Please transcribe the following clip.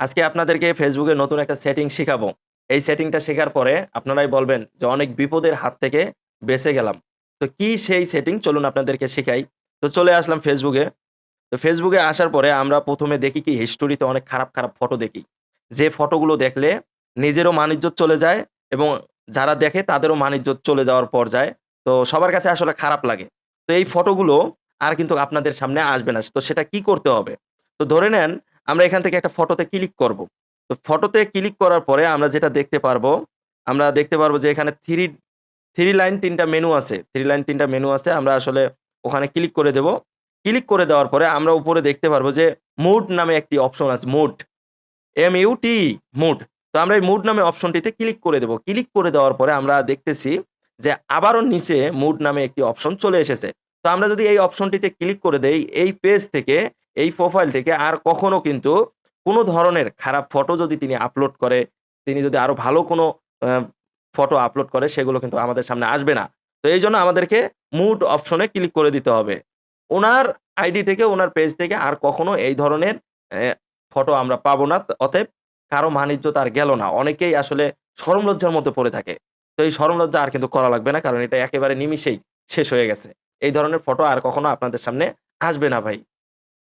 আজকে আপনাদেরকে ফেসবুকে নতুন একটা সেটিং শেখাবো এই সেটিংটা শেখার পরে আপনারাই বলবেন যে অনেক বিপদের হাত থেকে বেঁচে গেলাম। তো কি সেই সেটিং চলুন আপনাদেরকে শেখাই তো চলে আসলাম ফেসবুকে। তো ফেসবুকে আসার পরে আমরা প্রথমে দেখি কি হিস্টোরিতে অনেক খারাপ, খারাপ ফটো দেখি। যে ফটোগুলো দেখলে নিজেরও মান-ইজ্জত চলে যায় এবং যারা দেখে তাদেরও মান-ইজ্জত চলে যাওয়ার পর্যায়ে। তো সবার কাছে আসলে খারাপ লাগে। তো এই ফটোগুলো আর কিন্তু আপনাদের সামনে আসবে না। তো সেটা কি করতে হবে? তো ধরে নেন আমরা এখান থেকে একটা ফটোতে ক্লিক করব। তো ফটোতে ক্লিক করার পরে আমরা যেটা দেখতে পারব, আমরা দেখতে পারব যে এখানে 3 3 লাইন তিনটা মেনু আছে। থ্রি লাইন তিনটা মেনু আছে। আমরা আসলে ওখানে ক্লিক করে দেব। ক্লিক করে দেওয়ার পরে আমরা উপরে দেখতে পারব যে মুড নামে একটি অপশন আছে। Mood. M U T mood. তো আমরা এই মুড নামে অপশনটিতে ক্লিক করে দেব। ক্লিক করে দেওয়ার পরে আমরা দেখতেছি যে আবারও নিচে মুড নামে একটি অপশন চলে এসেছে। তো আমরা যদি এই অপশনটিতে ক্লিক করে দেই, এই পেজ থেকে, এই প্রোফাইল থেকে আর কখনো কিন্তু কোনো ধরনের খারাপ ফটো যদি তিনি আপলোড করে, তিনি যদি আরও ভালো কোনো ফটো আপলোড করে সেগুলো কিন্তু আমাদের সামনে আসবে না। তো এই জন্য আমাদেরকে মুড অপশনে ক্লিক করে দিতে হবে। ওনার আইডি থেকে, ওনার পেজ থেকে আর কখনো এই ধরনের ফটো আমরা পাবো না। অতএব কারও মান-ইজ্জত গেল না। অনেকেই আসলে শরম লজ্জার মধ্যে পড়ে থাকে। তো এই শরম লজ্জা আর কিন্তু করা লাগবে না। কারণ এটা একেবারে নিমিষেই শেষ হয়ে গেছে। এই ধরনের ফটো আর কখনো আপনাদের সামনে আসবে না ভাই।